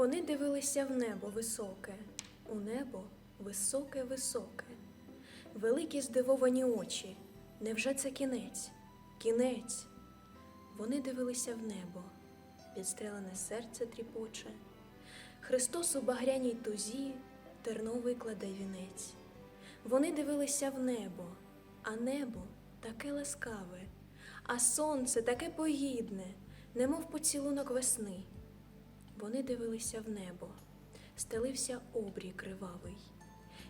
Вони дивилися в небо високе, у небо високе, високе. Великі здивовані очі. Невже це кінець? Кінець. Вони дивилися в небо, підстрелене серце тріпоче. Христос у багряній тузі терновий кладе вінець. Вони дивилися в небо, а небо таке ласкаве, а сонце таке погідне, немов поцілунок весни. Вони дивилися в небо, стелився обрій кривавий,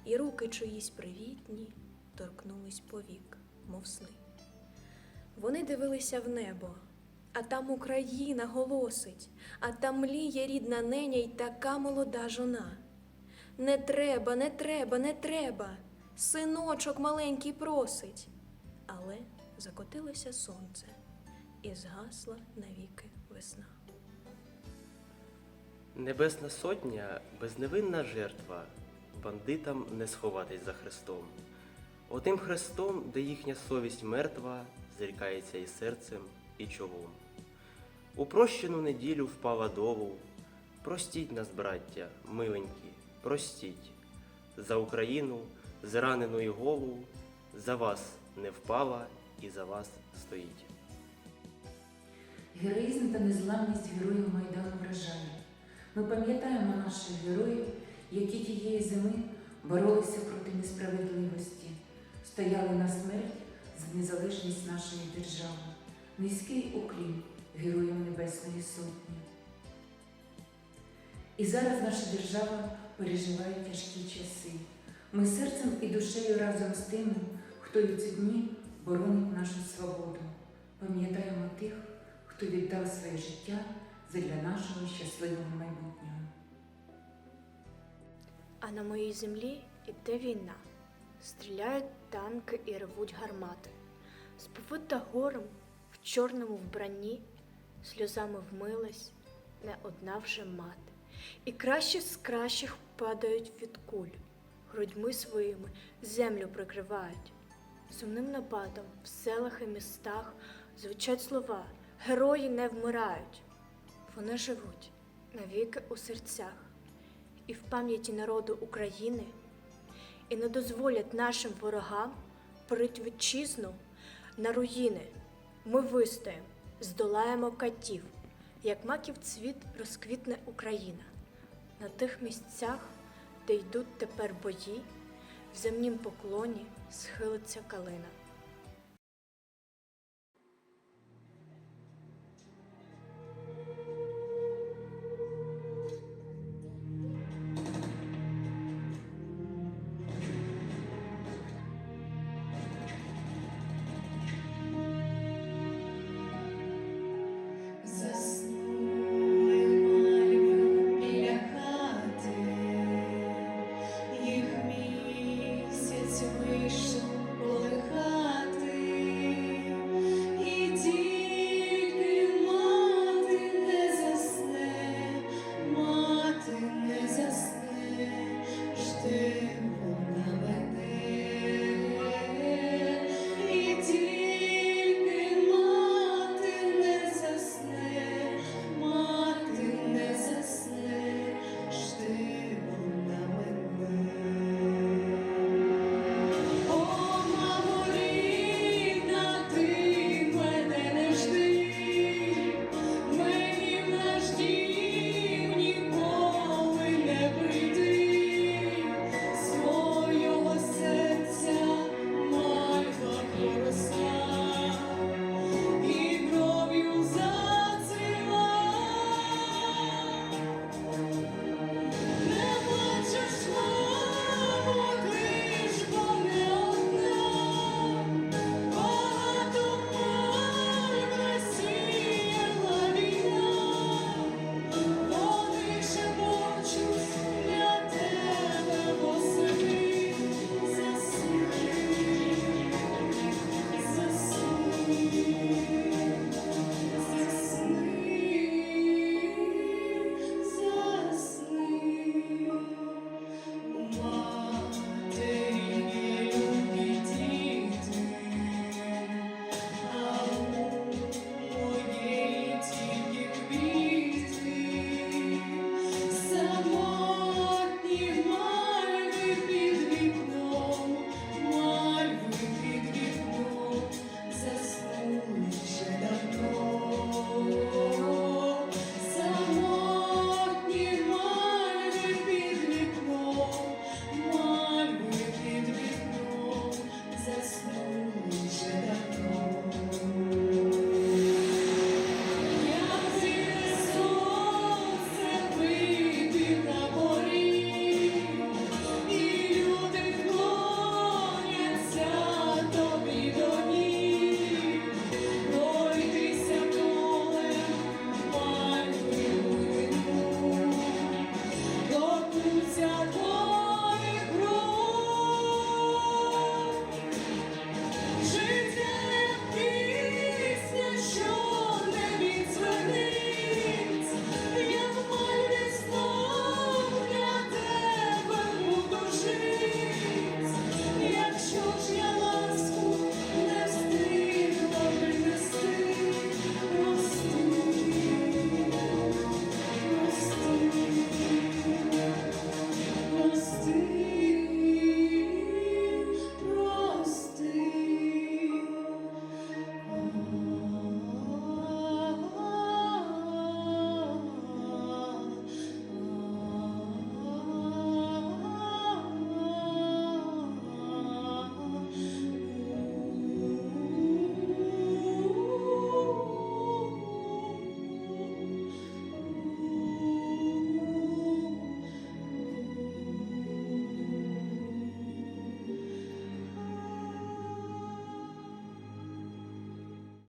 і руки чиїсь привітні торкнулись повік, мов сни. Вони дивилися в небо, а там Україна голосить, а там мліє рідна неня й така молода жона. Не треба, не треба, не треба, синочок маленький просить. Але закотилося сонце, і згасла навіки весна. Небесна сотня безневинна жертва, бандитам не сховатись за Христом. Отим Христом, де їхня совість мертва, зрікається і серцем, і чолом. У прощену неділю впала долу. Простіть нас, браття, миленькі, простіть. За Україну, зранену і голу, за вас не впала і за вас стоїть. Героїзм та незламність героїв Майдану вражає. Ми пам'ятаємо наших героїв, які тієї зими боролися проти несправедливості, стояли на смерть за незалежність нашої держави. Низький уклін героям Небесної Сотні. І зараз наша держава переживає тяжкі часи. Ми серцем і душею разом з тими, хто і ці дні боронить нашу свободу. Пам'ятаємо тих, хто віддав своє життя задля нашого щасливого майбутнього. А на моїй землі іде війна. Стріляють танки і ревуть гармати. Сповита горем в чорному вбранні, сльозами вмилась не одна вже мати. І кращі з кращих падають від куль, грудьми своїми землю прикривають. Сумним нападом в селах і містах звучать слова Герої не вмирають. Вони живуть навіки у серцях і в пам'яті народу України, і не дозволять нашим ворогам порить вітчизну на руїни. Ми вистоїмо, здолаємо катів, як маків цвіт розквітне Україна. На тих місцях, де йдуть тепер бої, в земнім поклоні схилиться калина.